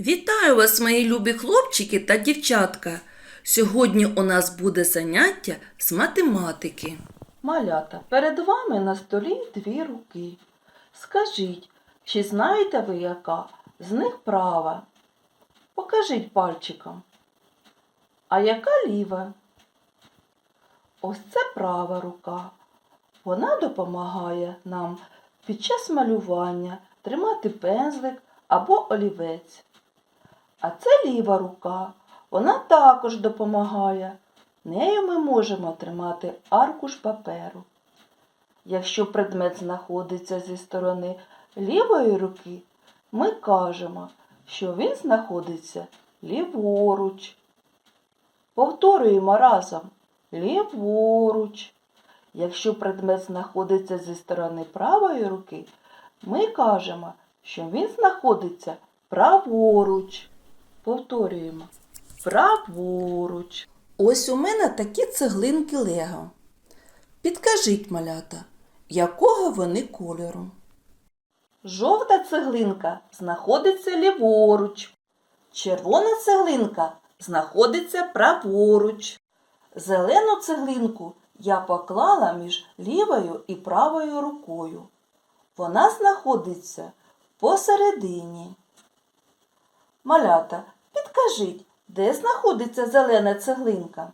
Вітаю вас, мої любі хлопчики та дівчатка. Сьогодні у нас буде заняття з математики. Малята, перед вами на столі дві руки. Скажіть, чи знаєте ви, яка з них права? Покажіть пальчиком. А яка ліва? Ось це права рука. Вона допомагає нам під час малювання тримати пензлик або олівець. А це ліва рука. Вона також допомагає. Нею ми можемо тримати аркуш паперу. Якщо предмет знаходиться зі сторони лівої руки, ми кажемо, що він знаходиться ліворуч. Повторюємо разом ліворуч. Якщо предмет знаходиться зі сторони правої руки, ми кажемо, що він знаходиться праворуч. Повторюємо праворуч. Ось у мене такі цеглинки Лего. Підкажіть, малята, якого вони кольору? Жовта цеглинка знаходиться ліворуч. Червона цеглинка знаходиться праворуч. Зелену цеглинку я поклала між лівою і правою рукою. Вона знаходиться посередині. Малята, підкажіть, де знаходиться зелена цеглинка?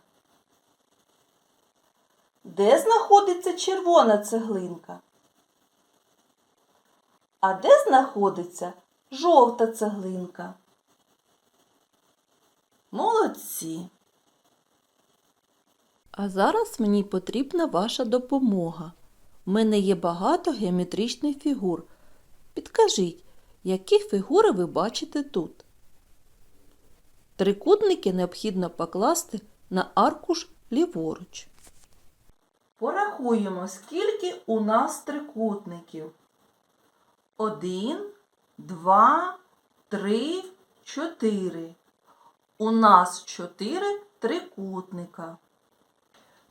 Де знаходиться червона цеглинка? А де знаходиться жовта цеглинка? Молодці! А зараз мені потрібна ваша допомога. У мене є багато геометричних фігур. Підкажіть, які фігури ви бачите тут? Трикутники необхідно покласти на аркуш ліворуч. Порахуємо, скільки у нас трикутників. Один, два, три, чотири. У нас чотири трикутника.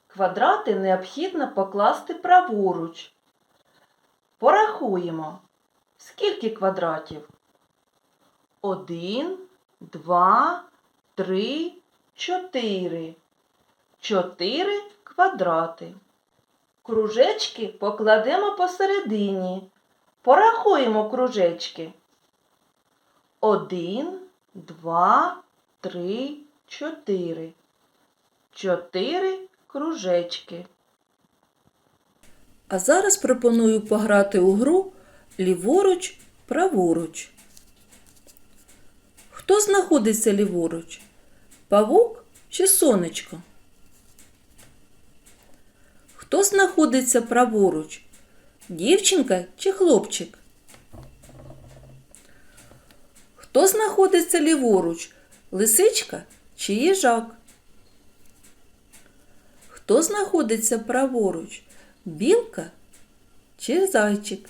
Квадрати необхідно покласти праворуч. Порахуємо. Скільки квадратів? Один, два, три, чотири. Чотири квадрати. Кружечки покладемо посередині. Порахуємо кружечки. Один, два, три, чотири. Чотири кружечки. А зараз пропоную пограти у гру ліворуч, праворуч. Хто знаходиться ліворуч? Павук чи сонечко? Хто знаходиться праворуч? Дівчинка чи хлопчик? Хто знаходиться ліворуч? Лисичка чи їжак? Хто знаходиться праворуч? Білка чи зайчик?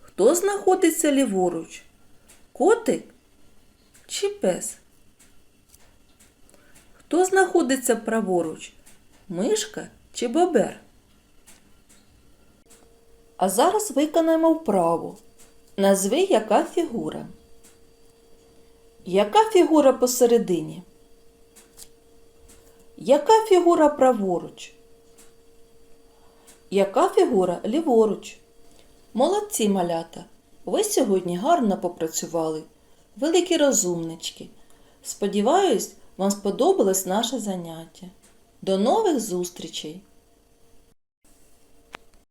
Хто знаходиться ліворуч? Котик чи пес? Хто знаходиться праворуч? Мишка чи бобер? А зараз виконаємо вправу. Назви, яка фігура. Яка фігура посередині? Яка фігура праворуч? Яка фігура ліворуч? Молодці малята! Ви сьогодні гарно попрацювали. Великі розумнички. Сподіваюсь, вам сподобалось наше заняття. До нових зустрічей!